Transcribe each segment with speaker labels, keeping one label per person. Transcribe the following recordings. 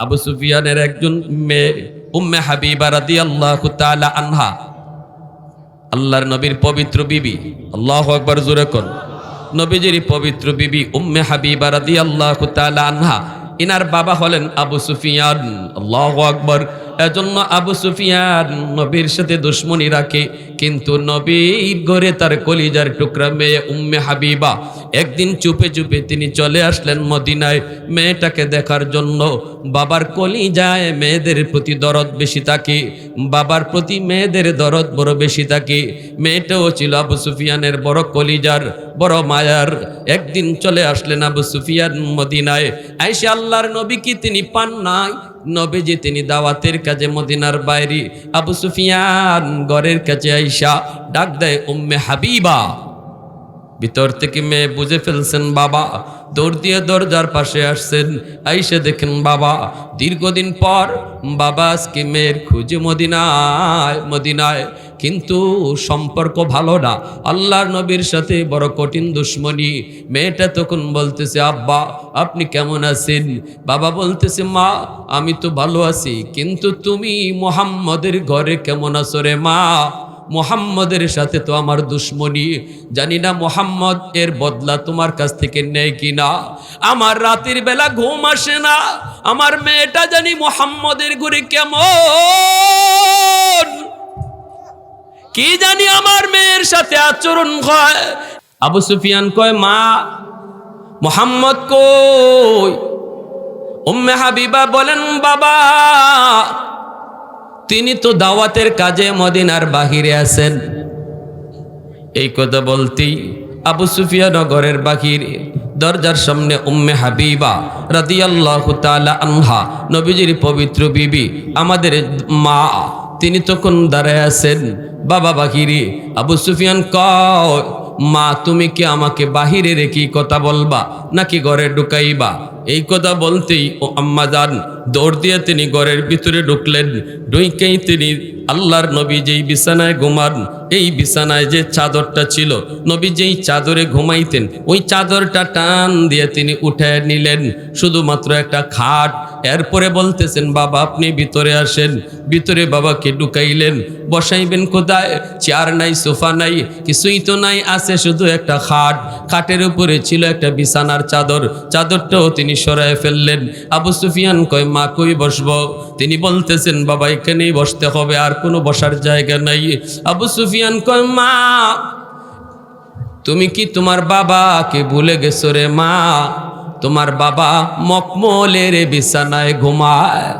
Speaker 1: আবু সুফিয়ানের একজন মেয়ে, উম্মে হাবিবা রাদি আল্লাহ আনহা। আল্লাহর নবীর পবিত্র বিবি। আল্লাহ আকবার, জোরে কর। নবীজির পবিত্র বিবি উম্মে হাবিবা রাদি আল্লাহ আনহা। ইনার বাবা হলেন আবু সুফিয়ান। আল্লাহ আকবার। এজন্য আবু সুফিয়ান নবীর সাথে দুশ্মনী রাখে। কিন্তু নবীর ঘরে তার কলিজার টুকরা মেয়ে উম্মে হাবিবা একদিন চুপে চুপে তিনি চলে আসলেন মদিনায় মেয়েটাকে দেখার জন্য। বাবার কলিজায় মেয়েদের প্রতি দরদ বেশি থাকে, বাবার প্রতি মেয়েদের দরদ বড় বেশি থাকে। মেয়েটাও ছিল আবু সুফিয়ানের বড় কলিজার, বড় মায়ার। একদিন চলে আসলেন আবু সুফিয়ান মদিনায়। আইসে আল্লাহর নবী কি তিনি পান নাই নবীজি তিনি দাওয়াতের কাজে মদিনার বাইরে আবু সুফিয়ান ঘরের কাছে আইসা ডাক দেয়, উম্মে হাবিবা। ভিতর থেকে মেয়ে বুঝে ফেলছেন, বাবা, দৌড় দিয়ে দরজার পাশে আসছেন। আইসে দেখেন, বাবা, দীর্ঘদিন পর বাবা আজকে মেয়ের খুঁজে মদিনায় মদিনায়। কিন্তু সম্পর্ক ভালো না। আল্লাহর নবীর সাথে বড় কঠিন দুশ্মনী। মেয়েটা তখন বলতেছে, আব্বা, আপনি কেমন আছেন? বাবা বলতেছে, মা, আমি তো ভালো আছি, কিন্তু তুমি মোহাম্মদের ঘরে কেমন আছো রে মা? মোহাম্মদের সাথে তো আমার দুশ্মনী। জানি না মোহাম্মদ এর বদলা তোমার কাছ থেকে নেয় কিনা। আমার রাতের বেলা ঘুম আসে না। আমার মেয়েটা জানি মোহাম্মদের ঘুরে কেমন। কি জানি আমার মেয়ের সাথে আচরণ হয়? আবু সুফিয়ান কয়, মা, মোহাম্মদ কই? উম্মে হাবিবা বলেন, বাবা, তিনি তো দাওয়াতের কাজে মদিনার বাহিরে আছেন। এই কথা বলতেই আবু সুফিয়া নগরের বাহিরে দরজার সামনে উম্মে হাবিবা রাদিয়াল্লাহু তাআলা আনহা, নবীজির পবিত্র বিবি, আমাদের মা, তিনি তখন দাঁড়ায় আছেন। বাবা বাহিরে আবু সুফিয়ান কয় মা, তুমি কি আমাকে বাহিরে রেখে কথা বলবা নাকি ঘরে ঢুকাইবা? এই কথা বলতেই ও আম্মা যান, দৌড় দিয়ে তিনি ঘরের ভিতরে ঢুকলেন। ঢুকেই তিনি আল্লাহর নবী যেই বিছানায় ঘুমান, এই বিছানায় যে চাদরটা ছিল, নবী যেই চাদরে ঘুমাইতেন, ওই চাদরটা টান দিয়ে তিনি উঠে নিলেন। শুধুমাত্র একটা খাট এরপরে বলতেছেন, বাবা, আপনি ভিতরে আসেন। ভিতরে বাবাকে ঢুকাইলেন। বসাইবেন কোথায়? চেয়ার নাই, সোফা নাই, কিছুই তো নাই, আছে শুধু একটা খাট। খাটের উপরে ছিল একটা বিছানার চাদর। চাদরটাও তিনি সরায় ফেললেন। আবু সুফিয়ান কয়, মা, কই বসবো? তিনি বলতেছেন, বাবা, এখানেই বসতে হবে, আর কোনো বসার জায়গা নাই। আবু সুফিয়ান কয়, মা, তুমি কি তোমার বাবাকে ভুলে গেছো রে মা? তোমার বাবা মকমলের বিছানায় ঘুমায়।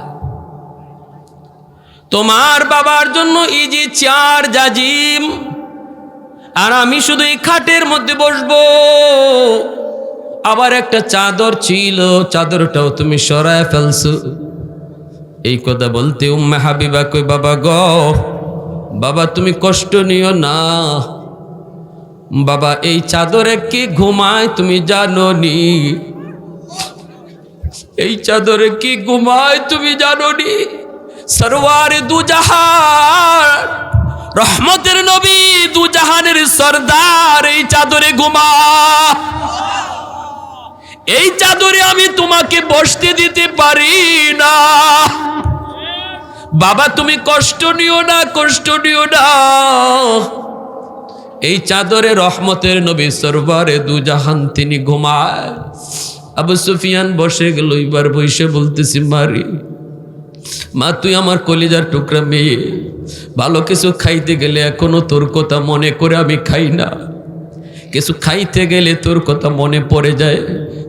Speaker 1: তোমার বাবার জন্য ইজি চার জাজিম। আর আমি শুধু এই খাটের মধ্যে বসবো। আবার একটা চাদর ছিল, চাদরটাও তুমি সরায় ফেলছো। এই কথা বলতে উম্মে হাবিবা কই বাবা গ, বাবা তুমি কষ্ট নিও না। বাবা, এই চাদরে কি ঘুমায় তুমি জানো নি? এই চাদরে কি ঘুমায় তুমি জানো নি সরওয়ার দু জাহান রহমতের নবী দুজাহানের সর্দার, এই চাদরে ঘুমা এই চাদরে আমি তোমাকে বসতে দিতে পারি না। বাবা, তুমি কষ্ট নিও না, কষ্ট নিও না। এই চাদরে রহমতের নবী সরবারে দু জাহান তিনি ঘুমায়। আবু সুফিয়ান বসে গেল, এবার বসে বলতেছি, মারি, মা, তুই আমার কলিজার টুকরা মেয়ে। ভালো কিছু খাইতে গেলে এখনও তোর কথা মনে করে আমি খাই না। কিছু খাইতে গেলে তোর কথা মনে পড়ে যায়।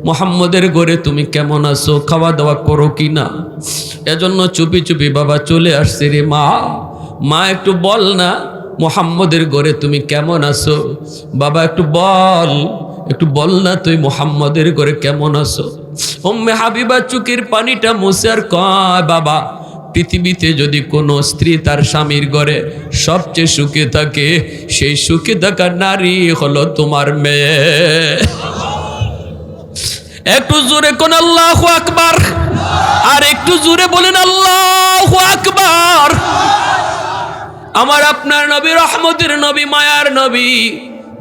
Speaker 1: মোহাম্মদের ঘরে তুমি কেমন আছো? খাওয়া দাওয়া করো কি না? এজন্য চুপি চুপি বাবা চলে আসছে রে, মা মা, একটু বল না, মোহাম্মদের ঘরে তুমি কেমন আছো? বাবা, একটু বল একটু বল না তুই মোহাম্মদের ঘরে কেমন আছো? ওম্মে হাবিবা চুকির পানিটা মুছে আর কয়, বাবা, পৃথিবীতে যদি কোনো স্ত্রী তার স্বামীর ঘরে সবচেয়ে সুখে থাকে, সেই সুখে থাকা নারী হলো তোমার মেয়ে। একটু জোরে কোন আল্লাহ আকবার। আর একটু জোরে বলেন আল্লাহ আকবার। আমার আপনার নবী, রহমতের নবী, মায়ার নবী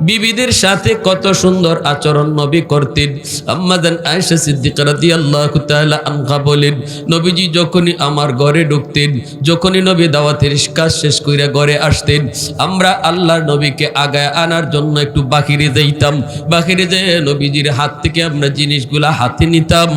Speaker 1: বিবিদের সাথে কত সুন্দর আচরণ নবী করতেন। আম্মাদান আয়েশা সিদ্দিকা রাদিয়াল্লাহু তাআলা আনহা বলেন, নবীজি যখনই আমার ঘরে ঢুকতেন, যখনই নবী দাওয়াতের কাজ শেষ কইরা ঘরে আসতেন, আমরা আল্লাহর নবীকে আগায় আনার জন্য একটু বাহিরে যাইতাম। বাহিরে যেয়ে নবীজির হাত থেকে আমরা জিনিসগুলা হাতে নিতাম।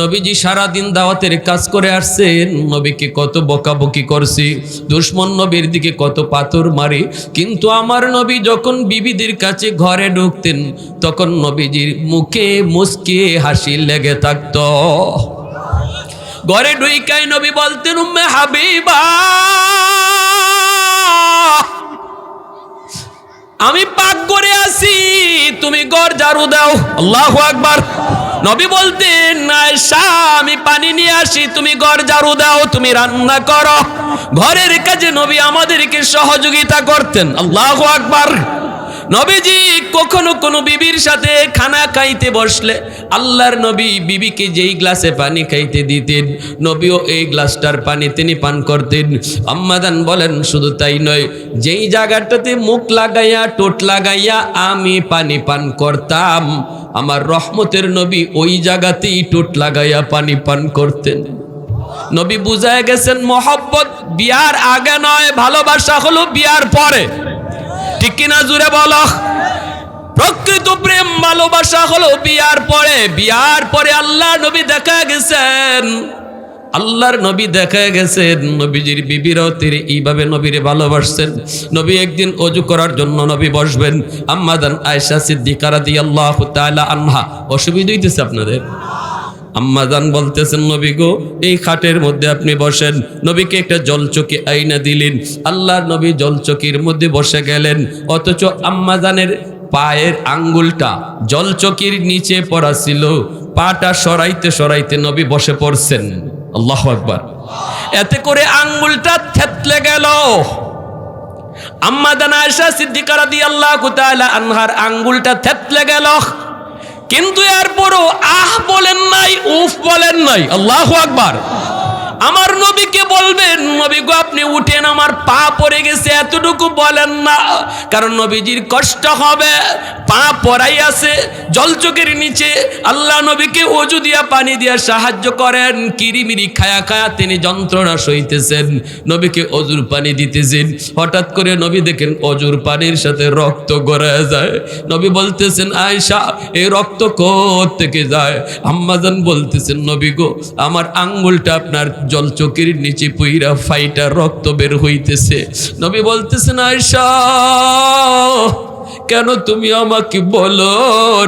Speaker 1: নবীজি সারাদিন দাওয়াতের কাজ করে আসছেন, নবীকে কত বকাবকি করছি, দুশ্মন নবীর দিকে কত পাথর মারে। কিন্তু আমার নবী যখন বিবিদের কাছে ঘরে ঢুকতেন, তখন নবীজির মুখে মুসকে হাসি লেগে থাকত। ঘরে ঢুইকাই নবী বলতেন, উম্মে হাবিবা, আমি পাক করে আসি তুমি গড় ঝাড়ু দাও। আল্লাহু আকবার। নবী বলতেন আমি পানি নিয়ে আসি, তুমি গড় ঝাড়ু দাও, তুমি রান্না করো। ঘরের কাজে নবী আমাদেরকে সহযোগিতা করতেন, আল্লাহু আকবার। নবীজি কখনো কোনো বিবির সাথে খানা খাইতে বসলে আল্লাহর নবী বিবিকে যেই গ্লাসে পানি খাইতে দিতেন, নবীও এই গ্লাসটার পানি তিনি পান করতেন। আম্মাদান বলেন, শুধু তাই নয়, যেই জায়গাটাতে মুখ লাগাইয়া টোট লাগাইয়া আমি পানি পান করতাম, আমার রহমতের নবী ওই জায়গাতেই টোট লাগাইয়া পানি পান করতেন। নবী বুঝায় গেছেন, মোহব্বত বিয়ার আগে নয়, ভালোবাসা হলো বিয়ার পরে। ঠিক কিনা জুড়ে বলো? প্রকৃত প্রেম, ভালোবাসা হলো বিয়ার পরে। বিয়ার পরে আল্লাহ নবী দেখা গেছেন। আল্লাহর নবী দেখা গেছেন। নবীজির বিবিরাও তিনি এইভাবে নবীরে ভালোবাসছেন। নবী একদিন অজু করার জন্য নবী বসবেন। আম্মাদান আয়েশা সিদ্দিকা রাদিয়াল্লাহু তাআলা আনহা। অসুবিধা হইতেছে আপনাদের? আম্মাজান বলতেছেন, নবী গো, এই খাটের মধ্যে আপনি বসেন। নবীকে একটা জলচকি আইনা দিলেন। আল্লাহর নবী জলচকির মধ্যে বসে গেলেন। অথচ আম্মাজানের পায়ের আঙ্গুলটা জলচকির নিচে পড়া ছিল। পাটা সরাইতে সরাইতে নবী বসে পড়ছেন। আল্লাহ আকবার। এতে করে আঙ্গুলটা থেতলে গেল। আম্মাদান আয়েশা সিদ্দিকা রাদিয়াল্লাহু তাআলা আনহার আঙ্গুলটা থেতলে গেল। কিন্তু এরপরও আহ বলেন নাই উফ বলেন নাই। আল্লাহ আকবার। আমার নবীকে বলবেন, নবী গো, আপনি উঠেন, আমার পা পড়ে গেছে, এতটুকু বলেন না। কারণ নবীজির কষ্ট হবে, পা পড়াই আছে জলচোখের নিচে। আল্লাহ নবীকে অজু দিয়া, পানি দিয়া সাহায্য করেন, কিরিমিরি খায়া খায়া তিনি যন্ত্রণা সইতেছেন। নবীকে অজুর পানি দিতেছেন। হঠাৎ করে নবী দেখেন অজুর পানির সাথে রক্ত গড়ায় যায়। নবী বলতেছেন আয়সা এই রক্ত কোথ থেকে যায়? আম্মাজান বলতেছেন, নবী গো, আমার আঙ্গুলটা আপনার জল চোখের নিচে পুইরা ফাইটা রক্ত বের হইতেছে। নবী বলতেছেন আয়সা কেন তুমি আমাকে বলো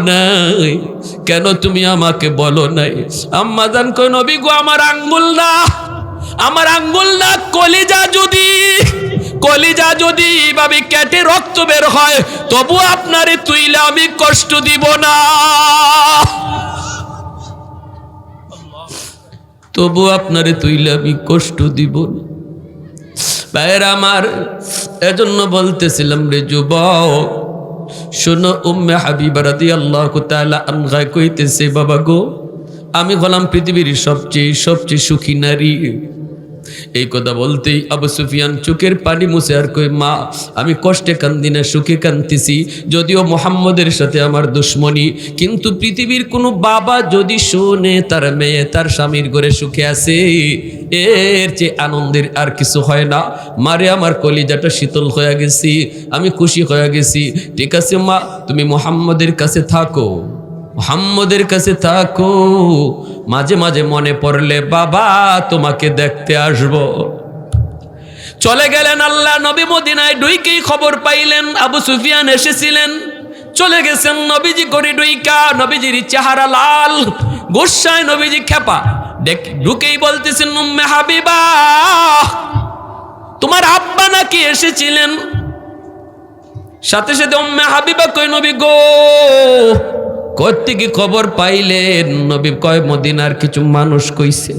Speaker 1: নাই? কেন তুমি আমাকে বলো নাই? আম্মা আম্মাজান কই নবী গো, আমার আঙ্গুল না। আমার আঙ্গুল না, কলিজা যদি কলিজা যদি এইভাবে কেটে রক্ত বের হয়, তবু আপনারে তুইলে আমি কষ্ট দিব না। তবু আপনারে তুইলে আমি কষ্ট দিব ভাইয়ের আমার এজন্য বলতেছিলাম রে যুবক, শোনো, উম্মে হাবিবা রাদি আল্লাহ তালা আনগায় কইতেছে, বাবা গো, আমি হলাম পৃথিবীর সবচেয়ে সবচেয়ে সুখী নারী। এই কথা বলতেই আবু সুফিয়ান চোখের পানি মুছে আর কই মা, আমি কষ্টে কান্দি না, সুখে কান্দিছি যদিও মোহাম্মদের সাথে আমার দুশ্মনী, কিন্তু পৃথিবীর কোনো বাবা যদি শোনে তার মেয়ে, তার স্বামীর ঘরে সুখে আছে, এর চেয়ে আনন্দের আর কিছু হয় না। মারে, আমার কলিজাটা শীতল হয়ে গেছি, আমি খুশি হয়ে গেছি। ঠিক আছে, মা, তুমি মোহাম্মদের কাছে থাকো। মোহাম্মদের কাছে থাকো। মাঝে মাঝে মনে পড়লে, বাবা, তোমাকে দেখতে আসব। চলে গেলেন আল্লাহ, নবী মদিনায় ডুইকেই খবর পাইলেন, আবু সুফিয়ান এসেছিলেন। চলে গেছেন নবীজি করে ডুইকা নবীজির চেহারা লাল গোসায় নবীজি খেপা। ঢুকেই বলতেছেন, উম্মে হাবিবা, তোমার আব্বা নাকি এসেছিলেন? সাথে সাথে, উম্মে হাবিবা কই নবী গো? কি খবর পাইলেন, নবী কয়, মদিনার কিছু মানুষ কইছে।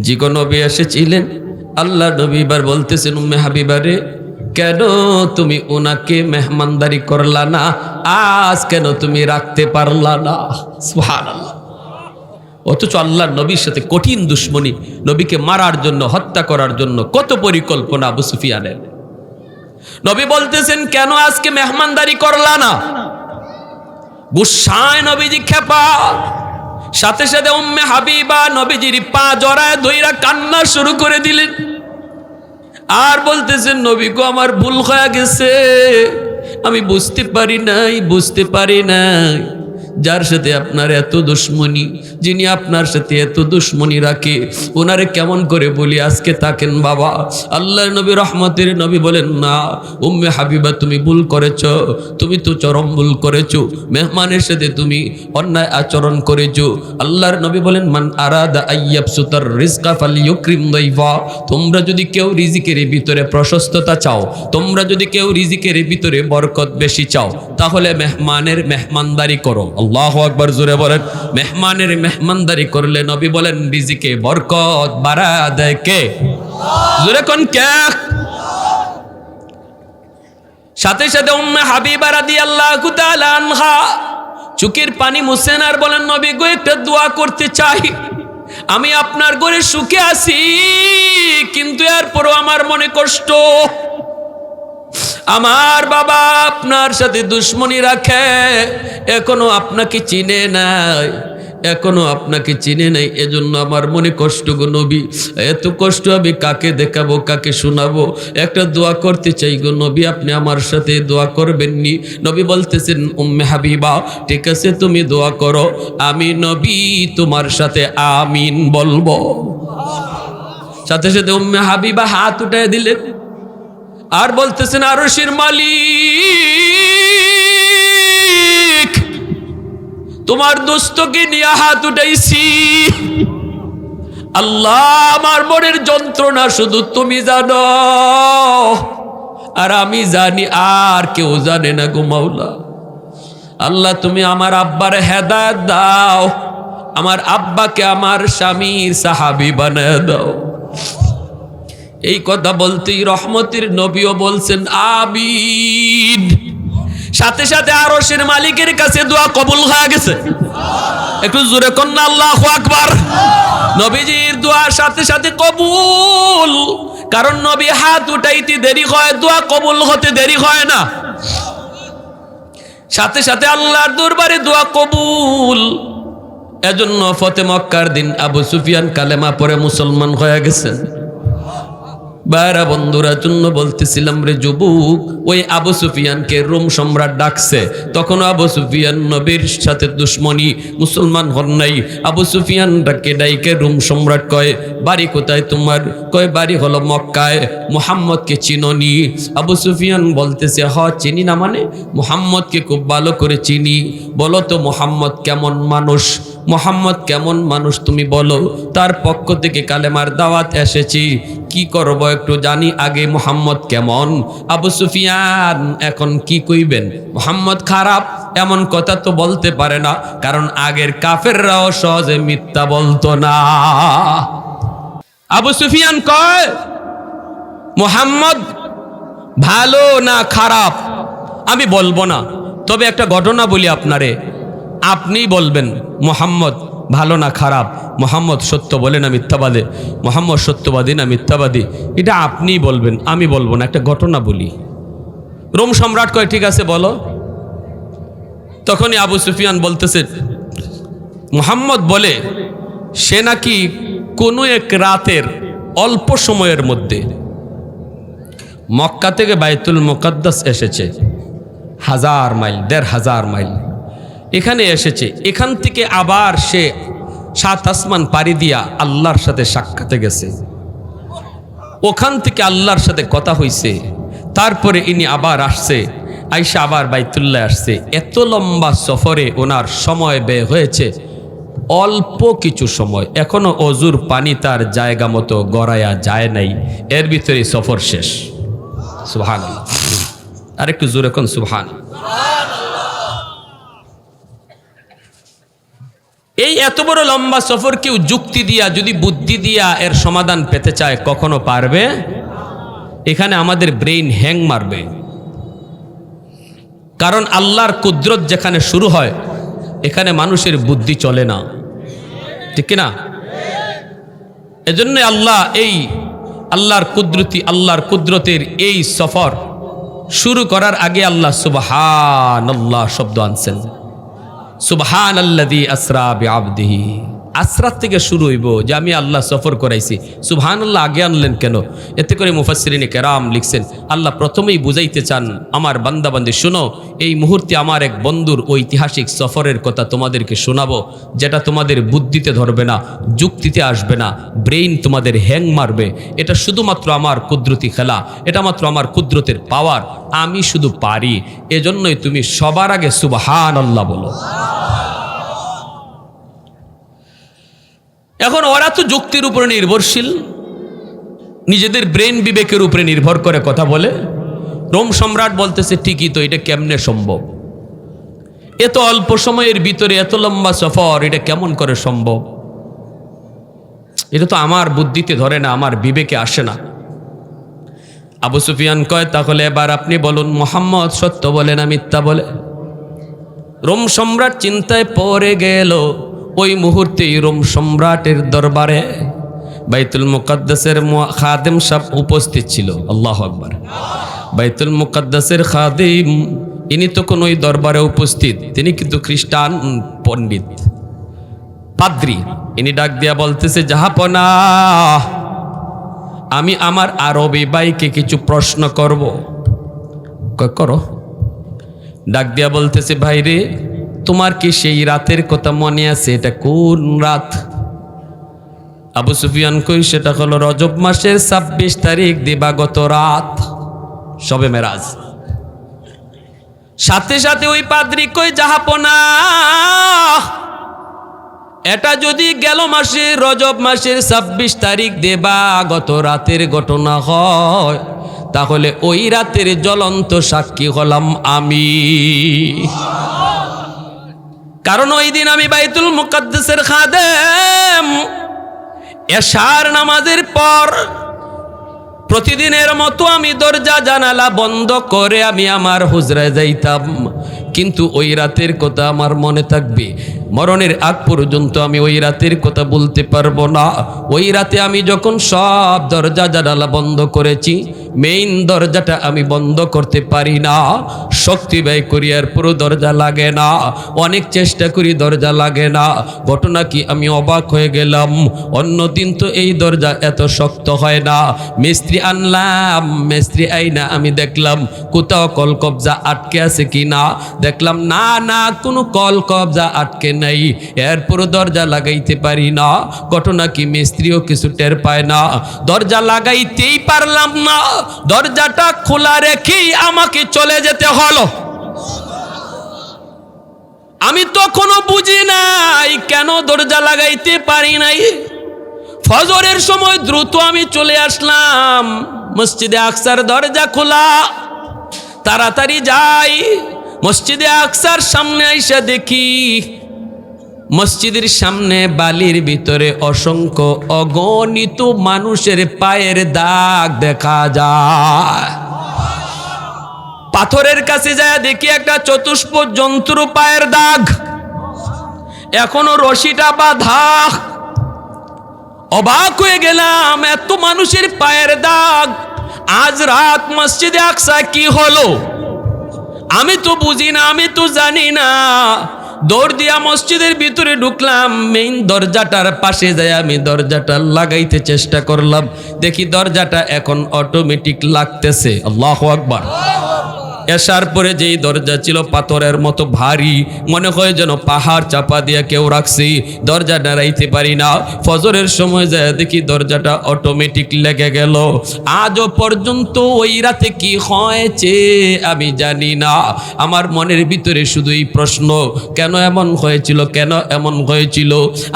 Speaker 1: জিগো নবী এসেছিলেন, আল্লাহ নবী এবার বলতেছেন, উম্মে হাবিবারে, কেন তুমি ওনাকে মেহমানদারি করলা না? আজ কেন তুমি রাখতে পারলা না? সুবহানাল্লাহ। অথচ আল্লাহ নবীর সাথে কঠিন দুশ্মনী, নবীকে মারার জন্য, হত্যা করার জন্য কত পরিকল্পনা আবু সুফিয়ানের। নবী বলতেছেন, কেন আজকে মেহমানদারি করলা না? গুসায় নবীজি খেপা। সাথে সাথে উম্মে হাবিবা নবীজির পা জড়ায় দইরা কান্না শুরু করে দিলেন। আর বলতেছেন, নবী গো, আমার ভুল হয়ে গেছে। আমি বুঝতে পারি নাই, বুঝতে পারি নাই। যার সাথে আপনার এত দুশ্মনী, যিনি আপনার সাথে এত দুশ্মনী রাখে, ওনারে কেমন করে বলি, আজকে থাকেন বাবা। আল্লাহ নবী রহমতের নবী বলেন, না, উম্মে হাবিবা, তুমি ভুল করেছ, তুমি তো চরম ভুল করেছ, মেহমানের সাথে তুমি অন্যায় আচরণ করেছ। আল্লাহর নবী বলেন, মান আরাদা আইয়াব সুতার তোমরা যদি কেউ রিজিকের ভিতরে প্রশস্ততা চাও, তোমরা যদি কেউ রিজিকের ভিতরে বরকত বেশি চাও, তাহলে মেহমানের মেহমানদারি করো। আল্লাহ আকবার জোরে বলেন, মেহমানের মেহমানদারি করলে নবী বলেন, রিজিকে বরকত বাড়া দেয় কে? জোরে কোন কে? সাথে সাথে উম্মে হাবিবা রাদিয়াল্লাহু তাআলা আনহা চুকের পানি মুছেন আর বলেন, নবী গো, একটা দোয়া করতে চাই। আমি আপনার ঘরে সুখে আছি, কিন্তু এরপরও আমার মনে কষ্ট। আমার বাবা আপনার সাথে দুশ্মনী রাখে, এখনও আপনাকে চিনে নাই, এখনও আপনাকে চিনে নাই, এজন্য আমার মনে কষ্ট গো নবী। এত কষ্ট আমি কাকে দেখাবো, কাকে শোনাবো? একটা দোয়া করতে চাই গো নবী, আপনি আমার সাথে দোয়া করবেননি। নবী বলতেছেন, উম্মে হাবিবা, ঠিক আছে, তুমি দোয়া করো। আমি নবী, তোমার সাথে আমিন বলব। সাথে সাথে উম্মে হাবিবা হাত উঠায় দিলেন। আর বলতেছেন আরশির মালিক, তোমার দোস্তকে নিয়ে হাত উঠাইছি। আল্লাহ, আমার মনের যন্ত্রণা শুধু তুমি জানো, আর আমি জানি আর কেউ জানে না গো মাওলা। আল্লাহ, তুমি আমার আব্বার হেদায়ত দাও, আমার আব্বাকে আমার স্বামীর সাহাবি বানায় দাও। এই কথা বলতেই রহমতের নবীও বলছেন, আমিন। সাথে সাথে আরশের মালিকের কাছে দোয়া কবুল হয়ে গেছে। একটু জোরে কন্যা, আল্লাহ আকবার। নবীজির দোয়ার সাথে সাথে কবুল। কারণ নবী হাত উঠাইতে দেরি হয়, দোয়া কবুল হতে দেরি হয় না। সাথে সাথে আল্লাহর দরবারে দোয়া কবুল। এজন্য ফতে মক্কার দিন আবু সুফিয়ান কালেমা পরে মুসলমান হয়ে গেছেন। বাইরা বন্ধুরা জন্য বলতেছিলাম রে যুবক, ওই আবু সুফিয়ানকে রোম সম্রাট ডাকছে। তখন আবু সুফিয়ান নবীর সাথে দুশ্মনী, মুসলমান হন নাই। আবু সুফিয়ান ডাকে ডাইকে রোম সম্রাট কয়, বাড়ি কোথায় তোমার? কয়, বাড়ি হলো মক্কায়, মোহাম্মদকে চিননি। আবু সুফিয়ান বলতেছে, হ, চিনি না মানে? মোহাম্মদকে খুব ভালো করে চিনি। বলো তো, মোহাম্মদ কেমন মানুষ? মোহাম্মদ, কেমন মানুষ তুমি বলো? তার পক্ষ থেকে কালেমার দাওয়াত এসেছি। কি করব একটু জানি আগে, মোহাম্মদ, কেমন? আবু সুফিয়ান এখন কি কইবেন? মোহাম্মদ খারাপ, এমন কথা তো বলতে পারে না, কারণ আগের কাফেররাও সহজে মিথ্যা বলতো না। আবু সুফিয়ান কয়, মোহাম্মদ, ভালো না খারাপ? আমি বলব না। তবে একটা ঘটনা বলি আপনারে। আপনি বলবেন, মোহাম্মদ, ভালো না খারাপ? মোহাম্মদ সত্য বলে না মিথ্যাবাদে? মোহাম্মদ সত্যবাদী না মিথ্যাবাদী? এটা আপনিই বলবেন, আমি বলব না, একটা ঘটনা বলি। রোম সম্রাট কয়, ঠিক আছে, বলো। তখনই আবু সুফিয়ান বলতেছে, মোহাম্মদ বলে, সে নাকি কোনো এক রাতের অল্প সময়ের মধ্যে মক্কা থেকে বাইতুল মোকাদ্দাস এসেছে। হাজার মাইল, দেড় হাজার মাইল। এখানে এসেছে। এখান থেকে আবার সে সাত আসমান পাড়ি দিয়া আল্লাহর সাথে সাক্ষাতে গেছে। ওখান থেকে আল্লাহর সাথে কথা হইছে। তারপরে ইনি আবার আসছে। আইসা আবার বাইতুল্লাহ আসছে। এত লম্বা সফরে ওনার সময় ব্যয় হয়েছে। অল্প কিছু সময়। এখনও অজুর পানি তার জায়গা মতো গড়ায়া যায় নাই। এর ভিতরে সফর শেষ। সুহান আর একটু জোরে কোন সুহান এই এত বড় লম্বা সফর কেউ যুক্তি দিয়া, যদি বুদ্ধি দিয়া এর সমাধান পেতে চায়, কখনো পারবে? এখানে আমাদের ব্রেইন হ্যাং মারবে। কারণ আল্লাহর কুদরত যেখানে শুরু হয়, এখানে মানুষের বুদ্ধি চলে না। ঠিক না এজন্য আল্লাহ এই আল্লাহর কুদরতি, আল্লাহর কুদরতের এই সফর শুরু করার আগে আল্লাহ সুবহান আল্লাহ শব্দ আনছেন। সুবহান আল্লাদি আসরা আবদিহি আসরাত থেকে শুরু হইব যে আমি আল্লাহ সফর করাইছি। সুবহান আল্লাহ আগে আনলেন কেন? এতে করে মুফাসরিনী কেরাম লিখছেন, আল্লাহ প্রথমেই বুঝাইতে চান, আমার বান্দাবান্দি, শুনো, এই মুহূর্তে আমার এক বন্ধুর ঐতিহাসিক সফরের কথা তোমাদেরকে শোনাবো, যেটা তোমাদের বুদ্ধিতে ধরবে না, যুক্তিতে আসবে না, ব্রেইন তোমাদের হ্যাং মারবে। এটা শুধুমাত্র আমার কুদরতি খেলা, এটা মাত্র আমার কুদরতের পাওয়ার, আমি শুধু পারি, এজন্যই তুমি সবার আগে সুবহান আল্লাহ বলো। এখন ওরা তো যুক্তির উপরে নির্ভরশীল। নিজেদের ব্রেন বিবেকের উপরে নির্ভর করে কথা বলে। রোম সম্রাট বলতেছে, ঠিকই তো, এটা কেমনে সম্ভব? এত অল্প সময়ের ভিতরে এত লম্বা সফর, এটা কেমন করে সম্ভব? এটা তো আমার বুদ্ধিতে ধরে না, আমার বিবেকে আসে না। আবু সুফিয়ান কয়, তাহলে এবার আপনি বলুন, মোহাম্মদ সত্য বলে না মিথ্যা বলে? রোম সম্রাট চিন্তায় পড়ে গেল। ওই মুহূর্তে রোম সম্রাটের দরবারে বাইতুল মুকাদ্দাসের খাদেম সাহ উপস্থিত ছিল। আল্লাহ আকবার। বাইতুল মুকাদ্দাসের খাদিম, ইনি তখন ওই দরবারে উপস্থিত। তিনি কিন্তু খ্রিস্টান পণ্ডিত। পাদ্রি। ইনি ডাক দিয়া বলতেছে, জাহাপনা, আমি আমার আরবি বাইকে কিছু প্রশ্ন করব। করো। ডাক দিয়া বলতেছে ভাই রে তোমার কি সেই রাতের কথা মনে আছে? এটা কোন রাত? আবু সুফিয়ান কই, সেটা হলো রজব মাসের ছাব্বিশ তারিখ, দিবাগত রাত। সবে মেরাজ। সাথে সাথে ওই পাদ্রি কই যাহাপনা এটা যদি গেল মাসে, রজব মাসের ছাব্বিশ তারিখ দেবা গত রাতের ঘটনা হয়, তাহলে ওই রাতের জ্বলন্ত সাক্ষী হলাম আমি। কারণ ওই দিন আমি বাইতুল মুকাদ্দাসের খাদেম। এশার নামাজের পর প্রতিদিনের মতো আমি দরজা জানালা বন্ধ করে আমি আমার হুজরায় যাইতাম। কিন্তু ওই রাতের কথা আমার মনে থাকবে। মরণের আগ পর্যন্ত আমি ওই রাতের কথা বলতে পারব না। ওই রাতে আমি যখন সব দরজা জানালা বন্ধ করেছি মেইন দরজাটা আমি বন্ধ করতে পারি না। শক্তি ব্যয় করি আর পুরো দরজা লাগে না। অনেক চেষ্টা করি, দরজা লাগে না। ঘটনা কি? আমি অবাক হয়ে গেলাম। অন্য দিন তো এই দরজা এত শক্ত হয় না। মিস্ত্রি আনলাম, মিস্ত্রি আইনা আমি দেখলাম, কোথাও কল কবজা আটকে আছে কি না দেখলাম, না না, কোনো কল কবজা আটকে নাই। এরপর দরজা লাগাইতে পারি না। ঘটনা কি? মিস্ত্রিও কিছু টের পায় না। দরজা লাগাইতেই পারলাম না। দরজাটা খোলা রেখেই আমাকে চলে যেতে হলো। আমি তখনও বুঝি নাই কেন দরজা লাগাইতে পারি নাই। ফজরের সময় দ্রুত আমি চলে আসলাম। মসজিদে আকসার দরজা খোলা। তাড়াতাড়ি যাই। মসজিদে আকসার সামনে আইসা দেখি মসজিদের সামনে বালির ভিতরে অসংখ্য অগণিত মানুষের পায়ের দাগ দেখা যায়। পাথরের কাছে যায় দেখি একটা চতুষ্প জন্তুর পায়ের দাগ। এখনও রশিটা বাঁধা। অবাক হয়ে গেলাম, এত মানুষের পায়ের দাগ। আজ রাত মসজিদে আকসা কি হলো? আমি তো বুঝি না, আমি তো জানি না। দৌড় দিয়া মসজিদের ভিতরে ঢুকলাম মেইন দরজাটার পাশে যাই আমি, দরজাটা লাগাইতে চেষ্টা করলাম। দেখি দরজাটা এখন অটোমেটিক লাগতেছে। আল্লাহ আকবার। এসার পরে যেই দরজা ছিল পাথরের মতো ভারী, মনে হয় যেন পাহাড় চাপা দিয়ে কেউ রাখছি, দরজা নাড়াইতে পারি না। ফজরের সময় যায় দেখি দরজাটা অটোমেটিক লেগে গেল। আজও পর্যন্ত ওই রাতে কি হয়েছে আমি জানি না। আমার মনের ভিতরে শুধু এই প্রশ্ন, কেন এমন হয়েছিল, কেন এমন হয়েছিল?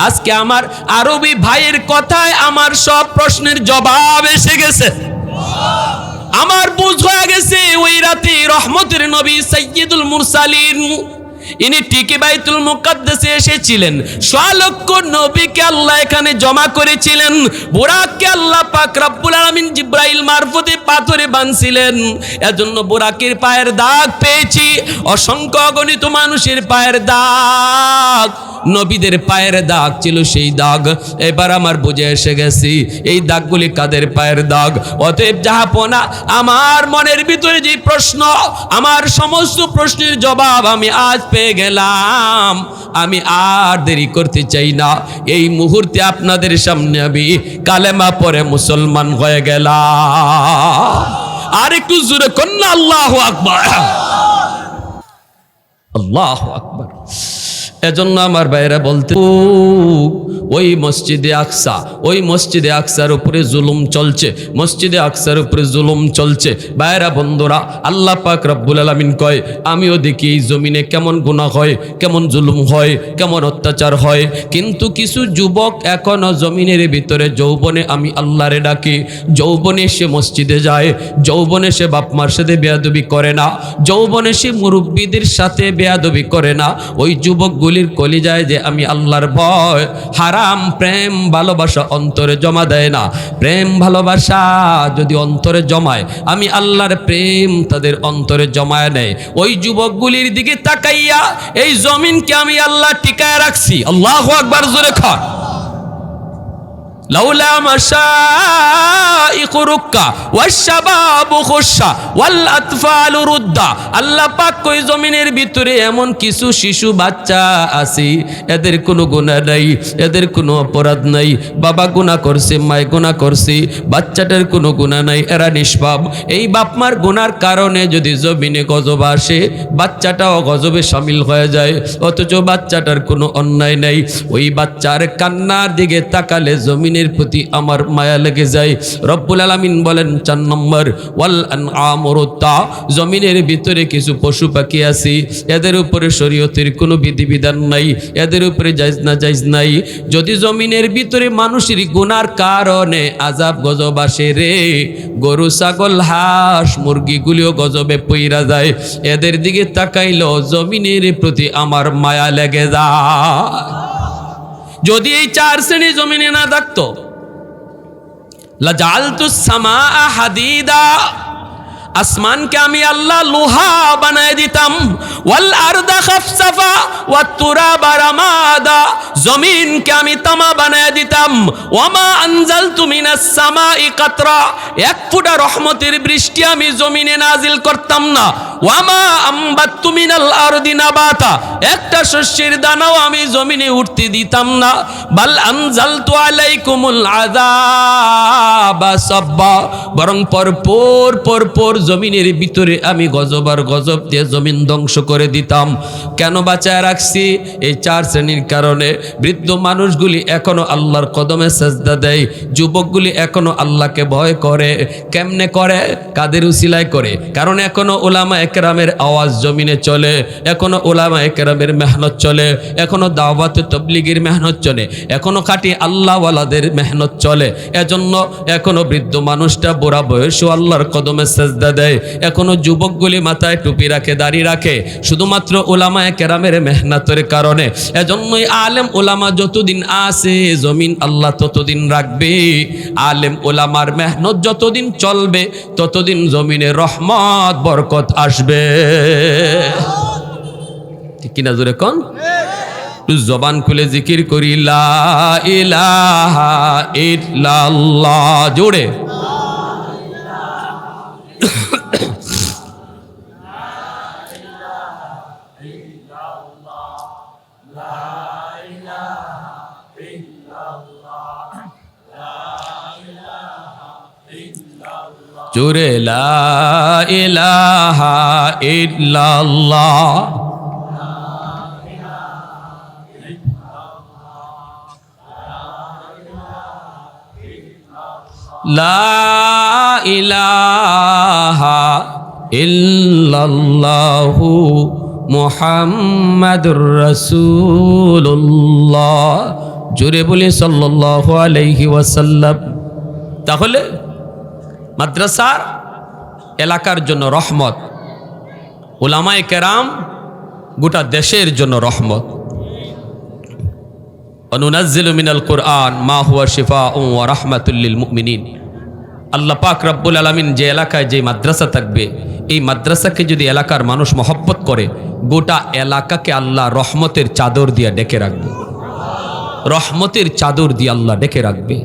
Speaker 1: আজকে আমার আরবি ভাইয়ের কথায় আমার সব প্রশ্নের জবাব এসে গেছে। আমার বুঝ হয়ে গেছে, ওই রাতে রহমতের নবী সৈয়দুল মুরসালিন, ইনি টিকে বাইতুল মুকাদ্দাসে এসেছিলেন। লক্ষ নবীকে আল্লাহ এখানে জমা করেছিলেন, বোরাককে আল্লাহ পাক রব্বুল আলামিন জিব্রাইল মারফতে পাথরে বানছিলেন এজন্য বোরাকের পায়ের দাগ পেয়েছি, অসংখ্য অগণিত মানুষের পায়ের দাগ। নবীদের পায়ের দাগ ছিল সেই দাগ। এবার আমার বুঝে এসে গেছি, এই দাগগুলি কাদের পায়ের দাগ? অতএব যাহাপনা আমার মনের ভিতরে যে প্রশ্ন, আমার সমস্ত প্রশ্নের জবাব আমি আজ পেয়ে গেলাম। আমি আর দেরি করতে চাই না। এই মুহূর্তে আপনাদের সামনে আমি কালেমা পরে মুসলমান হয়ে গেলাম। আর একটু জোরে কন্যা, আল্লাহ আকবর। আল্লাহ আকবর। এজন্য আমার বাইরে বলতে ওই মসজিদে আকসা, ওই মসজিদে আকসার উপরে জুলুম চলছে, মসজিদে আকসার উপরে জুলুম চলছে। বাইরা বন্ধুরা, আল্লাহ পাক রব্বুল আলমিন কয়, আমিও দেখি এই জমিনে কেমন গুণা হয়, কেমন জুলুম হয়, কেমন অত্যাচার হয়। কিন্তু কিছু যুবক এখনও জমিনের ভিতরে, যৌবনে আমি আল্লাহরে ডাকি, যৌবনে সে মসজিদে যায়, যৌবনে সে বাপমার সাথে বেয়াদবি করে না, যৌবনে সে মুরব্বীদের সাথে বেয়াদবি করে না। ওই যুবকগুলির কলি যায় যে আমি আল্লাহর ভয়, হারাম প্রেম ভালোবাসা অন্তরে জমা দেয় না। প্রেম ভালোবাসা যদি অন্তরে জমায়, আমি আল্লাহর প্রেম তাদের অন্তরে জমায় নেয়। ওই যুবকগুলির দিকে তাকাইয়া এই জমিনকে আমি আল্লাহ টিকায় রাখছি। আল্লাহ আকবার, জোরে লাউলা মাশাইকু রুক্কা ওয়াশাবাবু খুশা ওয়াল আতফালু রুদ্দা জমিনের ভিতরে এমন কিছু শিশু বাচ্চা আছে, এদের কোনো নাই, এদের কোনো অপরাধ বাবা বাচ্চাটার কোনো গুণা নাই, এরা নিষ্পাব এই বাপমার গুণার কারণে যদি জমিনে গজব আসে, বাচ্চাটাও গজবে সামিল হয়ে যায়, অথচ বাচ্চাটার কোনো অন্যায় নাই। ওই বাচ্চার কান্নার দিকে তাকালে জমিনে জমিনের প্রতি আমার মায়া লেগে যায়। রব্বুল আলামিন বলেন, চার নম্বর, ওয়াল আমরতা জমিনের ভিতরে কিছু পশু পাখি আছে, এদের উপরে শরীয়তের কোনো বিধিবিধান নাই, এদের উপরে জায়জ না জায়জ নাই। যদি জমিনের ভিতরে মানুষের গুনার কারণে আজাব গজব আসে রে, গরু, ছাগল, হাঁস, মুরগিগুলিও গজবে পইরা যায়। এদের দিকে তাকাইল জমিনের প্রতি আমার মায়া লেগে যায়। যদি এই চার শ্রেণি জমিনে না থাকতো সামা হাদিদা, আসমানকে আমি আল্লাহ লোহা বানায় দিতাম। ওয়াল আরদা খাফসাফা ওয়াত তুরাবা রামাদা, জমিনকে আমি তামা বানায় দিতাম। ওয়ামা আনজালতু মিনাস সামাই কাতরা, এক ফুটা রহমতের বৃষ্টি আমি জমিনে নাজিল করতাম না। ওয়ামা আম্বাত্তু মিনাল আরদি নাবাতা। একটা শস্যের দানাও আমি জমিনে উঠতে দিতাম না। বাল আনজালতু আলাইকুমুল আযাবা সাব্বা। বরং পরপর পরপর জমিনের ভিতরে আমি গজব আর গজব দিয়ে জমিন ধ্বংস করে দিতাম। কেন বাঁচায় রাখছি? এই চার শ্রেণির কারণে বৃদ্ধ মানুষগুলি এখনও আল্লাহর কদমে সেজদা দেয়। যুবকগুলি এখনও আল্লাহকে ভয় করে। কেমনে করে? কাদের উসিলায় করে? কারণ এখনও ওলামা একরামের আওয়াজ জমিনে চলে, এখনও ওলামা একরামের মেহনত চলে, এখনও দাওয়াত তবলিগের মেহনত চলে, এখনও খাটি আল্লাহওয়ালাদের মেহনত চলে। এজন্য এখনও বৃদ্ধ মানুষটা বুড়া বয়সও আল্লাহর কদমে সেজদা দেয়, এখনও যুবকগুলি মাথায় টুপি রাখে, দাড়ি রাখে, শুধুমাত্র ওলামা কেরামের মেহনতের কারণে। এজন্যই আলেম ওলামা যতদিন আছে, জমিন আল্লাহ ততদিন রাখবে। আলেম ওলামার মেহনত যতদিন চলবে, ততদিন জমিনে রহমত, বরকত আসবে। ঠিক কিনা জোরে কন? একটু জবান খুলে জিকির করি লা ইলাহা ইল্লাল্লাহ। জোরে। জোরে ইলাহা ইল্লাল্লাহ। লা ইলাহা ইল্লাল্লাহু মুহাম্মাদুর রাসূলুল্লাহ। জোরে বলে সাল্লাল্লাহু আলাইহি ওয়াসাল্লাম। তাহলে মাদ্রাসার এলাকার জন্য রহমত। ওলামায়ে কেরাম গোটা দেশের জন্য রহমত। অনুনাজ্জিলু মিনাল কোরআন, মা হুয়া শিফা ও রাহমাতুল্লিল মুমিনিন। আল্লাহ পাক রব্বুল আলমিন যে এলাকায় যে মাদ্রাসা থাকবে, এই মাদ্রাসাকে যদি এলাকার মানুষ মহব্বত করে, গোটা এলাকাকে আল্লাহ রহমতের চাদর দিয়ে ডেকে রাখবে। রহমতের চাদর দিয়ে আল্লাহ ডেকে রাখবে।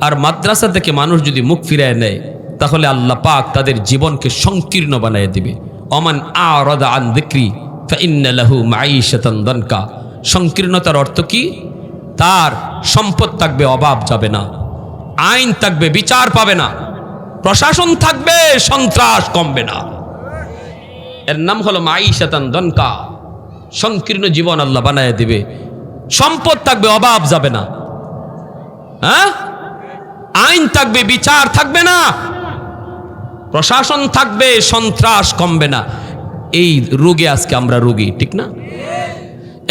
Speaker 1: আর মাদ্রাসা থেকে মানুষ যদি মুখ ফিরায় নেয় তাহলে আল্লাহ পাক তাদের জীবনকে সংকীর্ণ বানিয়ে দিবে। অমান আরদা আন দিক্রি ফাইন্নালাহু মাঈশাতান দনকা। সংকীর্ণতার অর্থ কি? তার সম্পদ থাকবে, অভাব যাবে না। আইন থাকবে, বিচার পাবে না। প্রশাসন থাকবে, সন্ত্রাস কমবে না। এর নাম হলো মাঈশাতান দনকা। সংকীর্ণ জীবন আল্লাহ বানায় দিবে। সম্পদ থাকবে, অভাব যাবে না। হ্যাঁ? আইন থাকবে, বিচার থাকবে না। প্রশাসন থাকবে, সন্ত্রাস কমবে না। এই রোগে আজকে আমরা রোগী, ঠিক না?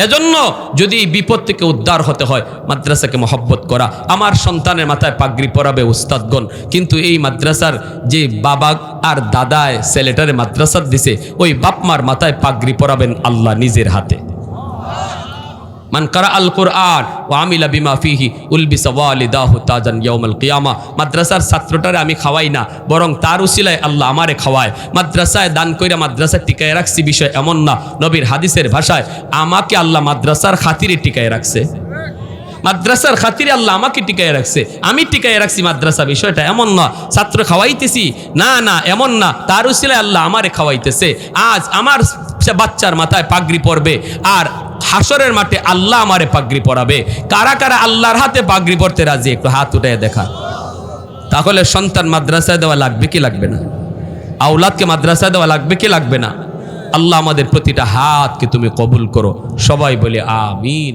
Speaker 1: এজন্য যদি বিপদ থেকে উদ্ধার হতে হয়, মাদ্রাসাকে মহব্বত করা। আমার সন্তানের মাথায় পাগড়ি পরাবে উস্তাদগণ, কিন্তু এই মাদ্রাসার যে বাবা আর দাদায় ছেলেটারে মাদ্রাসার দিছে, ওই বাপমার মাথায় পাগড়ি পরাবেন আল্লাহ নিজের হাতে। মান কারা আল কোরআন ও আমিলা বিমা ফিহি উলবিসা ওয়ালিদাহু তাজান ইয়াউমাল কিয়ামা। মাদ্রাসার ছাত্রটারে আমি খাওয়াই না, বরং তার উসিলায় আল্লাহ আমারে খাওয়ায়। মাদ্রাসায় দান কইরা মাদ্রাসায় টিকায় রাখছি বিষয় এমন না, নবীর হাদিসের ভাষায় আমাকে আল্লাহ মাদ্রাসার খাতিরে টিকায় রাখছে। মাদ্রাসার খাতিরে আল্লাহ আমাকে টিকায় রাখছে। আমি টিকায় রাখছি মাদ্রাসা বিষয়টা এমন না, ছাত্র খাওয়াইতেছি, না না, এমন না, তার উসিলায় আল্লাহ আমারে খাওয়াইতেছে। আজ আমার বাচ্চার মাথায় পাগড়ি পড়বে আর হাসরের মাঠে আল্লাহ আমারে পাগড়ি পড়াবে কারা কারা আল্লাহর হাতে পাগড়ি পড়তে রাজি, একটু হাত উঠে দেখা। তাহলে সন্তান মাদ্রাসায় দেওয়া লাগবে কি লাগবে না? আউলাদকে মাদ্রাসায় দেওয়া লাগবে কি লাগবে না? আল্লাহ আমাদের প্রতিটা হাতকে তুমি কবুল করো। সবাই বলে, আমিন।